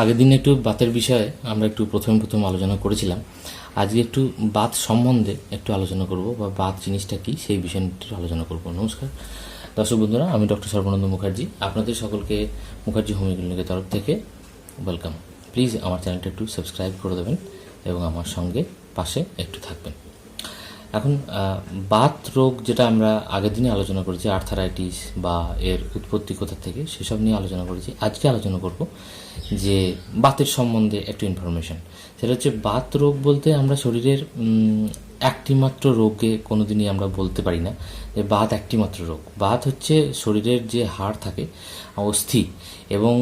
আগের দিন একটু বাতের বিষয়ে আমরা একটু প্রথম প্রথম আলোচনা করেছিলাম। আজকে একটু বাত সম্বন্ধে একটু আলোচনা করব বা বাত জিনিসটা কি সেই বিষয় একটু আলোচনা করব। নমস্কার। দর্শক বন্ধুরা, আমি ডক্টর সর্বানন্দ মুখার্জি। আপনাদের সকলকে মুখার্জি হোমিও তরফ থেকে ওয়েলকাম প্লিজ আমার চ্যানেলটা একটু সাবস্ক্রাইব করে দেবেন এবং আমার সঙ্গে পাশে একটু থাকবেন। এখন বাত রোগ যেটা আমরা আগের দিনে আলোচনা করেছি আর্থারাইটিস বা এর উৎপত্তি কোথা থেকে, সেসব নিয়ে আলোচনা করেছি। আজকে আলোচনা করব যে বাতের সম্বন্ধে একটু ইনফরমেশন সেটা হচ্ছে বাত রোগ বলতে আমরা শরীরের একটিমাত্র রোগে কোনোদিনই আমরা বলতে পারি না যে বাত একটিমাত্র রোগ। বাত হচ্ছে শরীরের যে হাড় থাকে, অস্থি এবং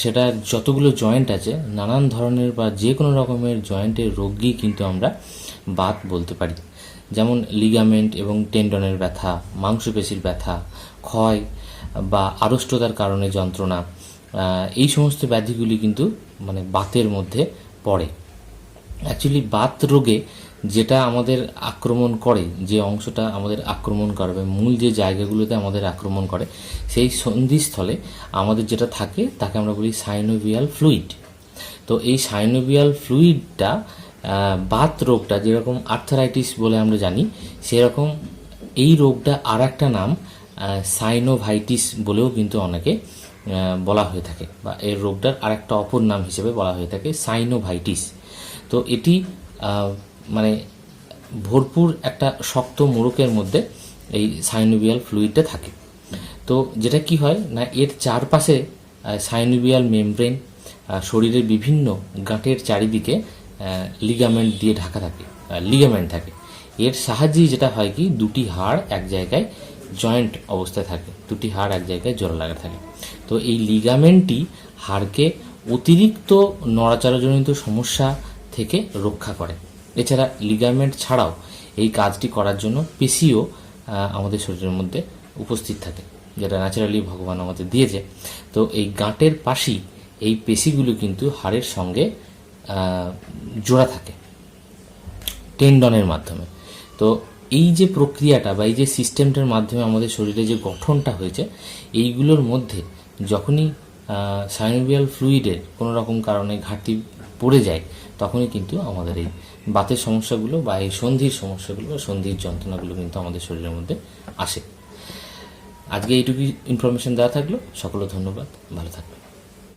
সেটার যতগুলো জয়েন্ট আছে, নানান ধরনের বা যে কোনো রকমের জয়েন্টের রোগই কিন্তু আমরা বাত বলতে পারি। যেমন লিগামেন্ট এবং টেন্ডনের ব্যথা, মাংসপেশির ব্যথা, ক্ষয় বা আড়ষ্টতার কারণে যন্ত্রণা এই সমস্ত ব্যাধিগুলি কিন্তু মানে বাতের মধ্যে পড়ে। অ্যাকচুয়ালি বাত রোগে যেটা আমাদের আক্রমণ করে, যে অংশটা আমাদের আক্রমণ করে বা মূল যে জায়গাগুলোতে আমাদের আক্রমণ করে, সেই সন্ধিস্থলে আমাদের যেটা থাকে, তাকে আমরা বলি সাইনোভিয়াল ফ্লুইড তো এই সাইনোভিয়াল ফ্লুইডটা বাত রোগটা যেরকম আর্থারাইটিস বলে আমরা জানি, সেরকম এই রোগটা আর একটা নাম সাইনোভাইটিস বলেও কিন্তু অনেকে বলা হয়ে থাকে বা এর রোগটার আর একটা অপর নাম হিসেবে বলা হয়ে থাকে সাইনোভাইটিস তো এটি মানে ভরপুর একটা শক্ত মোড়কের মধ্যে এই সাইনোভিয়াল ফ্লুইডটা থাকে। তো যেটা কি হয় না, এর চারপাশে সাইনোভিয়াল মেমব্রেন শরীরের বিভিন্ন গাঁটের চারিদিকে লিগামেন্ট দিয়ে ঢাকা থাকে লিগামেন্ট থাকে। এর সাহায্যেই যেটা হয় কি, দুটি হাড় এক জায়গায় জয়েন্ট অবস্থায় থাকে, দুটি হাড় এক জায়গায় জোড়া লাগা থাকে। তো এই লিগামেন্টটি হাড়কে অতিরিক্ত নড়াচড়াজনিত সমস্যা থেকে রক্ষা করে। এছাড়া লিগামেন্ট ছাড়াও এই কাজটি করার জন্য পেশিও আমাদের শরীরের মধ্যে উপস্থিত থাকে, যেটা ন্যাচারালি ভগবান আমাদের দিয়েছে। তো এই গাঁটের পাশেই এই পেশিগুলো কিন্তু হাড়ের সঙ্গে জোড়া থাকে। টেন্ডনের মাধ্যমে। তো এই যে প্রক্রিয়াটা বা এই যে সিস্টেমটার মাধ্যমে আমাদের শরীরে যে গঠনটা হয়েছে, এইগুলোর মধ্যে যখনই সাইনোভিয়াল ফ্লুইডের কোনো রকম কারণে ঘাটতি পড়ে যায়, তখনই কিন্তু আমাদের এই বাতের সমস্যাগুলো বা এই সন্ধির সমস্যাগুলো বা সন্ধির যন্ত্রণাগুলো কিন্তু আমাদের শরীরের মধ্যে আসে। আজকে এইটুকুই ইনফরমেশন দেওয়া থাকল। সকলে ধন্যবাদ। ভালো থাকবে